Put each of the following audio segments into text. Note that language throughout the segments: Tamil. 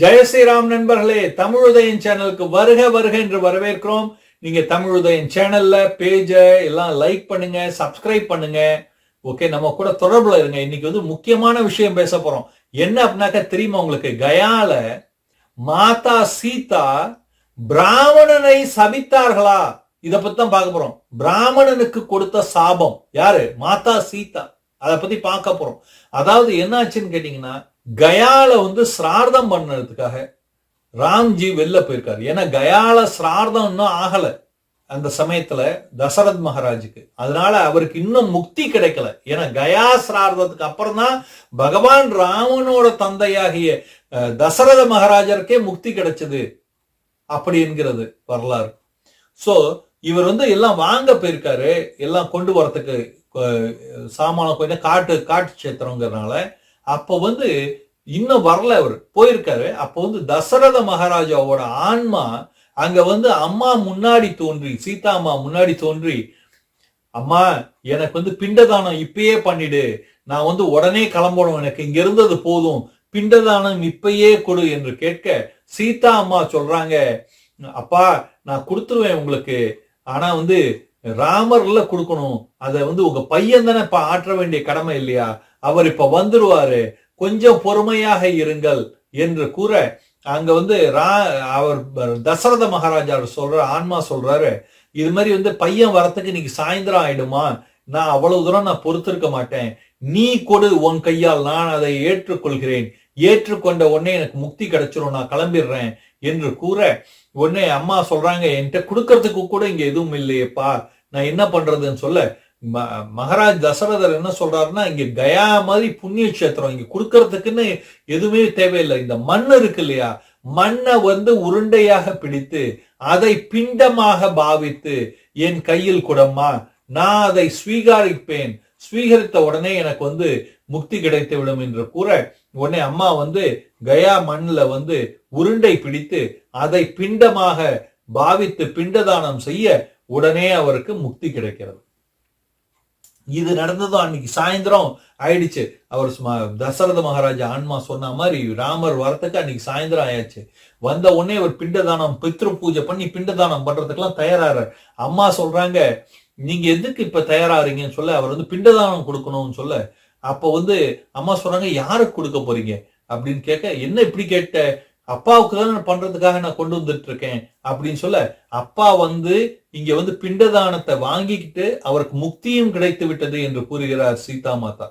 ஜெய ஸ்ரீராம் நண்பர்களே தமிழுதயன் சேனலுக்கு வருக வருக என்று வரவேற்கிறோம். நீங்க தமிழுதயன் சேனல்ல பேஜ எல்லாம் லைக் பண்ணுங்க சப்ஸ்கிரைப் பண்ணுங்க. ஓகே நம்ம கூட தொடர்புல இருங்க. இன்னைக்கு வந்து முக்கியமான விஷயம் பேச போறோம். என்ன அப்படின்னாக்கா தெரியுமா உங்களுக்கு? கயால மாதா சீதா பிராமணனை சபித்தார்களா? இத பத்தி தான் பார்க்க போறோம். பிராமணனுக்கு கொடுத்த சாபம் யாரு? மாதா சீதா. அதை பத்தி பார்க்க போறோம். அதாவது என்னாச்சுன்னு கேட்டீங்கன்னா கயால வந்து சிரார்த்தம் பண்ணதுக்காக ராம்ஜி வெளில போயிருக்காரு. ஏன்னா கயால சிரார்த்தம் இன்னும் ஆகலை அந்த சமயத்துல தசரத் மகாராஜுக்கு. அதனால அவருக்கு இன்னும் முக்தி கிடைக்கல. ஏன்னா கயா சிரார்த்தத்துக்கு அப்புறம் தான் பகவான் ராமனோட தந்தையாகிய தசரத மகாராஜருக்கே முக்தி கிடைச்சது அப்படி என்கிறது வரலாறு. ஸோ இவர் வந்து எல்லாம் வாங்க போயிருக்காரு. எல்லாம் கொண்டு வரத்துக்கு சாமானம் கொஞ்சம் காட்டு காட்டு சேத்திரங்கிறதுனால அப்ப வந்து இன்னும் வரல அவர். போயிருக்காரு. அப்போ வந்து தசரத மகாராஜாவோட ஆன்மா அங்க வந்து அம்மா முன்னாடி தோன்றி சீதா அம்மா முன்னாடி தோன்றி அம்மா எனக்கு வந்து பிண்டதானம் இப்பயே பண்ணிடு. நான் வந்து உடனே கிளம்பணும். எனக்கு இங்க இருந்தது போதும். பிண்டதானம் இப்பயே கொடு என்று கேட்க சீதா அம்மா சொல்றாங்க அப்பா நான் கொடுத்துருவேன் உங்களுக்கு. ஆனா வந்து ராமர்ல கொடுக்கணும். அதை வந்து உங்க பையன் தானே ஆற்ற வேண்டிய கடமை இல்லையா? அவர் இப்ப வந்துருவாரு. கொஞ்சம் பொறுமையாக இருங்கள் என்று கூற அங்க வந்து ரா அவர் தசரத மகாராஜா சொல்ற ஆன்மா சொல்றாரு. இது மாதிரி வந்து பையன் வரத்துக்கு இன்னைக்கு சாயந்தரம் ஆயிடுமா? நான் அவ்வளவு தூரம் நான் பொறுத்திருக்க மாட்டேன். நீ கொடு உன் கையால் நான் அதை ஏற்றுக்கொள்கிறேன். ஏற்றுக்கொண்ட உடனே எனக்கு முக்தி கிடைச்சிரும் நான் கிளம்பிடுறேன் என்று கூற உடனே அம்மா சொல்றாங்க என்கிட்ட கொடுக்கறதுக்கு கூட இங்க எதுவும் இல்லையேப்பா. நான் என்ன பண்றதுன்னு சொல்ல ம- மகாராஜ் தசரதர் என்ன சொல்றாருன்னா இங்க கயா மாதிரி புண்ணிய கஷேத்திரம் இங்க கொடுக்கறதுக்குன்னு எதுவுமே தேவையில்லை. இந்த மண் இருக்கு இல்லையா? மண்ணை வந்து உருண்டையாக பிடித்து அதை பிண்டமாக பாவித்து என் கையில் குடம்மா நான் அதை ஸ்வீகரிப்பேன். ஸ்வீகரித்த உடனே எனக்கு வந்து முக்தி கிடைத்து விடும் என்று கூற உடனே அம்மா வந்து கயா மண்ணுல வந்து உருண்டை பிடித்து அதை பிண்டமாக பாவித்து பிண்டதானம் செய்ய உடனே அவருக்கு முக்தி கிடைக்கிறது. இது நடந்ததும் அன்னைக்கு சாயந்தரம் ஆயிடுச்சு. அவர் தசரத மகாராஜா ஆன்மா சொன்ன மாதிரி ராமர் வரத்துக்கு அன்னைக்கு சாயந்தரம் ஆயாச்சு. வந்த உடனே அவர் பிண்டதானம் பித்ரு பூஜை பண்ணி பிண்டதானம் பண்றதுக்கெல்லாம் தயாராகிறார் அம்மா சொல்றாங்க நீங்க எதுக்கு இப்ப தயாராகிறீங்கன்னு சொல்ல அவர் வந்து பிண்டதானம் கொடுக்கணும்னு சொல்ல. அப்போ வந்து அம்மா சொல்றாங்க யாருக்கு கொடுக்க போறீங்க? அப்படின்னு கேட்க என்ன இப்படி கேட்ட? அப்பாவுக்கு தான் நான் பண்றதுக்காக நான் கொண்டு வந்துட்டு இருக்கேன் அப்படின்னு சொல்ல அப்பா வந்து இங்க வந்து பிண்டதானத்தை வாங்கிக்கிட்டு அவருக்கு முக்தியும் கிடைத்து விட்டது என்று கூறுகிறார் சீதா மாதா.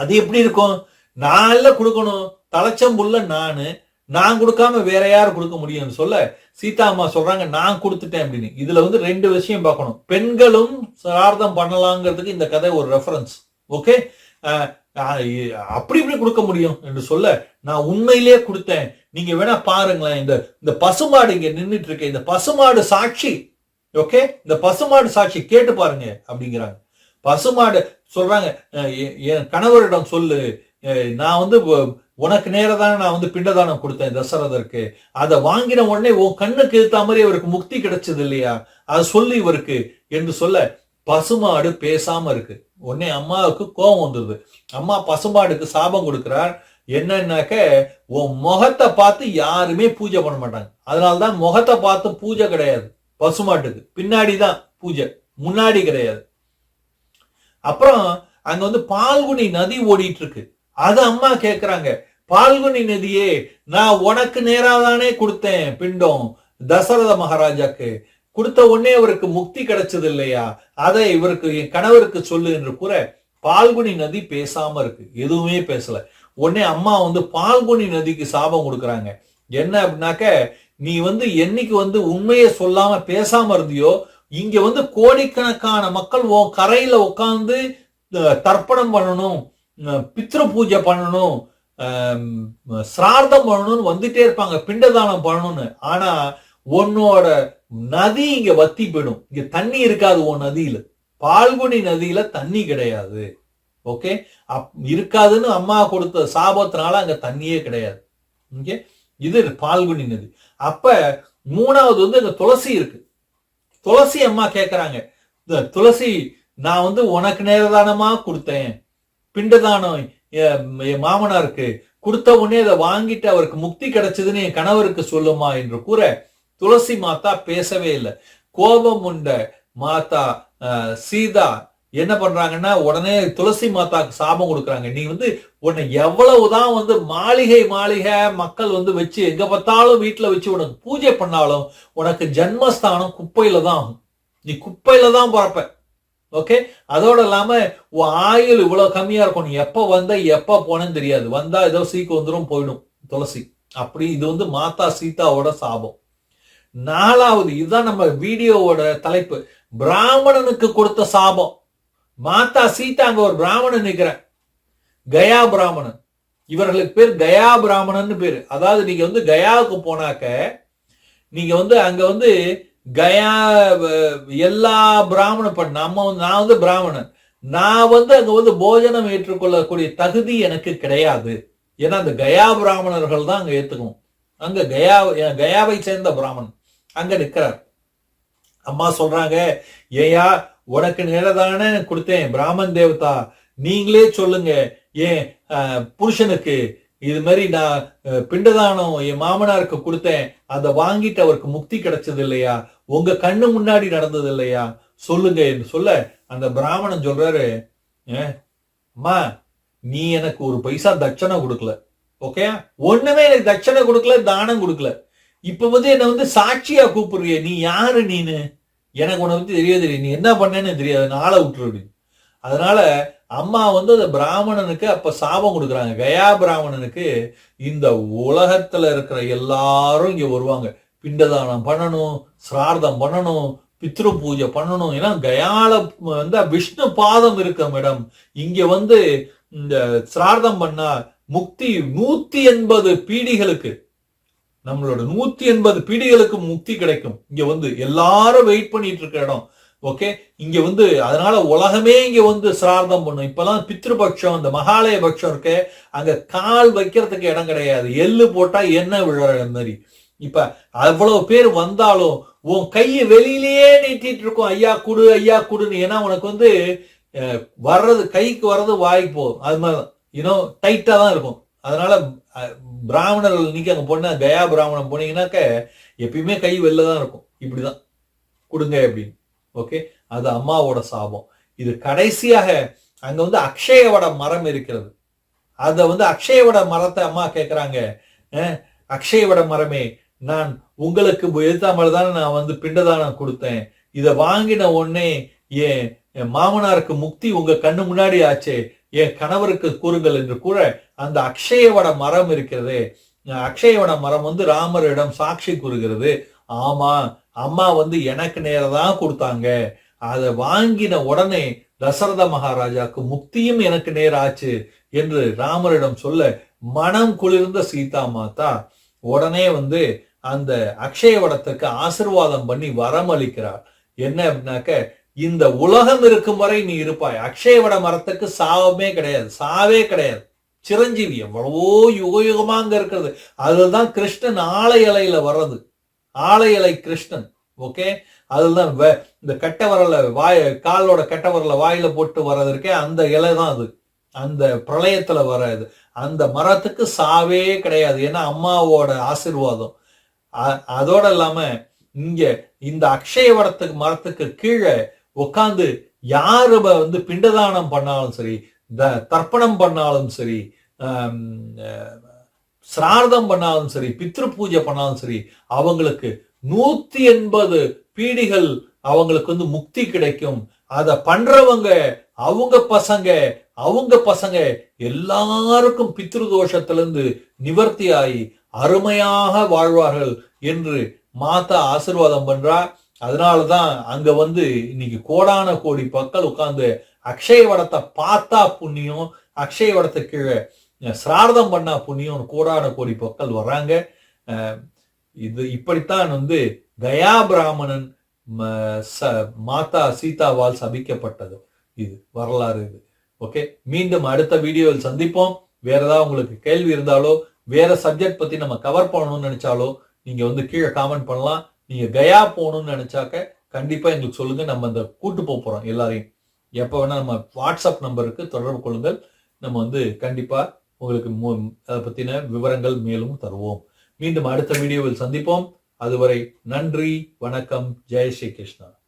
அது எப்படி இருக்கும்? நான் எல்லாம் கொடுக்கணும். தலைச்சம்புள்ள நானு. நான் கொடுக்காம வேற யார் கொடுக்க முடியும்னு சொல்ல சீதா அம்மா சொல்றாங்க நான் கொடுத்துட்டேன் அப்படின்னு. இதுல வந்து ரெண்டு விஷயம் பார்க்கணும். பெண்களும் சிரார்த்தம் பண்ணலாங்கிறதுக்கு இந்த கதை ஒரு ரெஃபரன்ஸ் ஓகே அப்படி இப்படி கொடுக்க முடியும் என்று சொல்ல நான் உண்மையிலேயே கொடுத்தேன். நீங்க வேணா பாருங்களேன் இந்த இந்த பசுமாடு இங்க நின்றுட்டு இருக்கு இந்த பசுமாடு சாட்சி ஓகே? இந்த பசுமாடு சாட்சி கேட்டு பாருங்க அப்படிங்கிறாங்க. பசுமாடு சொல்றாங்க என் கணவரிடம் சொல்லு. நான் வந்து உனக்கு நேரதான நான் வந்து பிண்டதானம் கொடுத்தேன் தசரதற்கு அதை வாங்கின உடனே உன் கண்ணுக்கு ஏத்த மாதிரி அவருக்கு முக்தி கிடைச்சது இல்லையா? அதை சொல்லு இவருக்கு என்று சொல்ல பசுமாடு பேசாம இருக்கு. உடனே அம்மாவுக்கு கோபம் வந்துடுது. அம்மா பசுமாடுக்கு சாபம் கொடுக்குறார். என்னன்னாக்க உன் முகத்தை பார்த்து யாருமே பூஜை பண்ண மாட்டாங்க. அதனாலதான் முகத்தை பார்த்து பூஜை கிடையாது. பசுமாட்டுக்கு. பின்னாடி தான் பூஜை. முன்னாடி கிடையாது. அப்புறம் அங்க வந்து பால்குனி நதி ஓடிட்டு இருக்கு அது அம்மா கேக்குறாங்க. பால்குனி நதியே நான் உனக்கு நேராதானே கொடுத்தேன் பிண்டம். தசரத மகாராஜாக்கு. கொடுத்த உடனே அவருக்கு முக்தி கிடைச்சது இல்லையா அதை இவருக்கு என் கணவருக்கு சொல்லு என்று கூற பால்குனி நதி பேசாம இருக்கு. எதுவுமே பேசல. உடனே அம்மா வந்து பால்குனி நதிக்கு சாபம் கொடுக்குறாங்க. என்ன அப்படின்னாக்க நீ வந்து என்னைக்கு வந்து உண்மையை சொல்லாம பேசாம இருந்தியோ இங்க வந்து கோடிக்கணக்கான மக்கள் உன் கரையில உட்காந்து தர்ப்பணம் பண்ணணும் பித்ரு பூஜை பண்ணணும் சிரார்த்தம் பண்ணணும்னு வந்துட்டே இருப்பாங்க. பிண்டதானம் பண்ணணும்னு. ஆனா உன்னோட நதி இங்க வத்தி போயிடும். இங்க தண்ணி இருக்காது உன் நதியில. பால்குனி நதியில தண்ணி கிடையாது. ஓகே? இருக்காதுன்னு அம்மா கொடுத்த சாபத்தினால அங்க தண்ணியே கிடையாது. ஓகே இது பால்குனி நதி. அப்ப மூணாவது வந்து இந்த துளசி இருக்கு. துளசி அம்மா கேக்குறாங்க. இந்த துளசி நான் வந்து உனக்கு நேரதானமா கொடுத்தேன். பிண்டதானம் என் மாமனாருக்கு கொடுத்த உடனே அதை வாங்கிட்டு அவருக்கு முக்தி கிடைச்சதுன்னு என் கணவருக்கு சொல்லுமா என்று கூற துளசி மாதா பேசவே இல்லை. கோபம் உண்ட மாதா சீதா என்ன பண்றாங்கன்னா உடனே துளசி மாதாக்கு சாபம் கொடுக்குறாங்க. நீ வந்து உன்னை எவ்வளவுதான் வந்து மாளிகை மாளிகை மக்கள் வந்து வச்சு எங்க பார்த்தாலும் வீட்டுல வச்சு உனக்கு பூஜை பண்ணாலும் உனக்கு ஜன்மஸ்தானம் குப்பையில தான் ஆகும். நீ குப்பையில தான் பிறப்ப. ஓகே? அதோட இல்லாம உன் ஆயுள் இவ்வளவு கம்மியா இருக்கும். நீ எப்ப வந்த எப்ப போனேன்னு தெரியாது. வந்தா ஏதோ சீக்கு வந்துடும் போயிடும் துளசி. அப்படி இது வந்து மாதா சீதாவோட சாபம். நாலாவது இதுதான் நம்ம வீடியோவோட தலைப்பு. பிராமணனுக்கு கொடுத்த சாபம். மாதா சீதா அங்க ஒரு பிராமணன் நிக்கிற கயா பிராமணன். இவர்களுக்கு பேர் கயா பிராமணன் பேரு. அதாவது நீங்க வந்து கயாவுக்கு போனாக்க நீங்க வந்து அங்க வந்து கயா எல்லா பிராமண நம்ம வந்து நான் வந்து பிராமணன். நான் வந்து அங்க வந்து போஜனம் ஏற்றுக்கொள்ளக்கூடிய தகுதி எனக்கு கிடையாது. ஏன்னா அந்த கயா பிராமணர்கள் தான் அங்க ஏத்துக்கணும். அங்க கயா கயாவை சேர்ந்த பிராமணன். அங்க நிற்கிறார் அம்மா சொல்றாங்க ஏயா உனக்கு நேரதானே கொடுத்தேன் பிராமன் தேவதா. நீங்களே சொல்லுங்க ஏன் புருஷனுக்கு இது மாதிரி நான் பிண்டதானம் என் மாமனாருக்கு கொடுத்தேன். அதை வாங்கிட்டு அவருக்கு முக்தி கிடைச்சது இல்லையா உங்க கண்ணு முன்னாடி நடந்தது இல்லையா சொல்லுங்க என்று சொல்ல அந்த பிராமணன் சொல்றாரு அம்மா நீ எனக்கு ஒரு பைசா தட்சணை கொடுக்கல. ஓகே ஒண்ணுமே எனக்கு தட்சணை கொடுக்கல தானம் கொடுக்கல. இப்ப வந்து என்ன வந்து சாட்சியா கூப்பிடுறிய நீ யாரு நீனு? எனக்கு உன்னை வந்து தெரியாது தெரியும் நீ என்ன பண்ணேன்னு தெரியாது. நாளை விட்டுருடு அதனால அம்மா வந்து அந்த பிராமணனுக்கு அப்ப சாபம் கொடுக்குறாங்க. கயா பிராமணனுக்கு இந்த உலகத்துல இருக்கிற எல்லாரும் இங்க வருவாங்க. பிண்டதானம் பண்ணணும் சிரார்த்தம் பண்ணணும் பித்ரு பூஜை பண்ணணும். ஏன்னா கயால வந்து விஷ்ணு பாதம் இருக்க மேடம். இங்க வந்து இந்த சிரார்த்தம் பண்ணா முக்தி நூத்தி எண்பது பீடிகளுக்கு. நம்மளோட நூத்தி எண்பது பீடிகளுக்கு முக்தி கிடைக்கும். இங்க வந்து எல்லாரும் வெயிட் பண்ணிட்டு இருக்க இடம். ஓகே இங்க வந்து அதனால உலகமே இங்க வந்து சிரார்த்தம் பண்ணும். இப்பெல்லாம் பித்ருபட்சம் இந்த மகாலய பட்சம் இருக்க அங்க கால் வைக்கிறதுக்கு இடம் கிடையாது. எள்ளு போட்டா என்ன விழுற மாதிரி. இப்ப அவ்வளவு பேர் வந்தாலும் உன் கையை வெளியிலேயே நீட்டிட்டு இருக்கும் ஐயா குடு ஐயா குடுன்னு. ஏன்னா உனக்கு வந்து வர்றது கைக்கு வர்றது வாய்க்கு போகும் அது மாதிரி இன்னும் டைட்டா தான் இருக்கும். அதனால பிராமணர்கள் இன்னைக்கு அங்க போனா கயா பிராமணம் போனீங்கன்னாக்க எப்பயுமே கை வெளில தான் இருக்கும். இப்படிதான். கொடுங்க அப்படின்னு. ஓகே? அது அம்மாவோட சாபம். இது கடைசியாக அங்க வந்து அக்ஷயவட மரம் இருக்கிறது. அத வந்து அக்ஷயவட மரத்தை அம்மா கேட்குறாங்க அஹ், அக்ஷயவட மரமே நான் உங்களுக்கு எழுத்தாமல் தானே நான் வந்து பிண்டதானம் கொடுத்தேன். இதை வாங்கின உடனே என் என் மாமனாருக்கு முக்தி உங்க கண்ணு முன்னாடி ஆச்சே. என் கணவருக்கு கூறுங்கள் என்று கூற அந்த அக்ஷயவட மரம் இருக்கிறது அக்ஷயவட மரம் வந்து ராமரிடம் சாட்சி கூறுகிறது. ஆமா அம்மா வந்து எனக்கு நேரம் தான் கொடுத்தாங்க. அதை வாங்கின உடனே தசரத மகாராஜாக்கு முக்தியும் எனக்கு நேரம் ஆச்சு என்று ராமரிடம் சொல்ல மனம் குளிர்ந்த சீதா மாதா உடனே வந்து அந்த அக்ஷயவடத்துக்கு ஆசிர்வாதம் பண்ணி வரமளிக்கிறார் என்ன அப்படின்னாக்க இந்த உலகம் இருக்கும் வரை நீ இருப்பாய். அக்ஷயவட மரத்துக்கு சாவமே கிடையாது. சாவே கிடையாது. சிரஞ்சீவி எவ்வளவோ யுக யுகமா அங்க இருக்கிறது. அதுதான் கிருஷ்ணன் ஆலை இலையில வர்றது. ஆலை இலை கிருஷ்ணன். ஓகே? அதுதான் வே- இந்த கட்ட வரல வாய காலோட கட்ட வரல வாயில போட்டு வர்றதற்கே அந்த இலை தான் அது. அந்த பிரளயத்துல வராது அந்த மரத்துக்கு சாவே கிடையாது. ஏன்னா அம்மாவோட ஆசீர்வாதம். அ- அதோட இல்லாம இங்க இந்த அக்ஷயவரத்துக்கு மரத்துக்கு கீழே உட்காந்து யாரு வந்து பிண்டதானம் பண்ணாலும் சரி த- தர்ப்பணம் பண்ணாலும் சரி சிரார்த்தம் பண்ணாலும் சரி பித்ரு பூஜை பண்ணாலும் சரி அவங்களுக்கு நூத்தி எண்பது பீடிகள் அவங்களுக்கு வந்து முக்தி கிடைக்கும். அதை பண்றவங்க அவங்க பசங்க அவங்க பசங்க எல்லாருக்கும் பித்ரு தோஷத்திலிருந்து நிவர்த்தி ஆகி அருமையாக வாழ்வார்கள் என்று மாதா ஆசீர்வாதம் அதனால தான் அங்க வந்து இன்னைக்கு கோடான கோடி மக்கள் உட்காந்து அக்ஷய வடத்தை பார்த்தா புண்ணியம் அக்ஷய வடத்தை கீழே சிரார்த்தம் பண்ணா புண்ணியம் கோடான கோடி மக்கள் வர்றாங்க. இது இப்படித்தான் வந்து கயா பிராமணன் ம- ச- மாதா சீதாவால் சபிக்கப்பட்டது. இது வரலாறு இது. ஓகே மீண்டும் அடுத்த வீடியோவில் சந்திப்போம். வேற ஏதாவது உங்களுக்கு கேள்வி இருந்தாலோ வேற சப்ஜெக்ட் பத்தி நம்ம கவர் பண்ணணும்னு நினைச்சாலோ நீங்க வந்து கீழே காமெண்ட் பண்ணலாம். நீங்க கயா போகணும்னு நினைச்சாக்க கண்டிப்பா எங்களுக்கு சொல்லுங்க. நம்ம அந்த கூட்டு போக போறோம் எல்லாரையும். எப்ப வேணா நம்ம வாட்ஸ்அப் நம்பருக்கு தொடர்பு கொள்ளுங்கள். நம்ம வந்து கண்டிப்பா உங்களுக்கு மு- அதை பத்தின விவரங்கள் மேலும் தருவோம். மீண்டும் அடுத்த வீடியோவில் சந்திப்போம். அதுவரை நன்றி வணக்கம். ஜெய் ஸ்ரீ கிருஷ்ணா.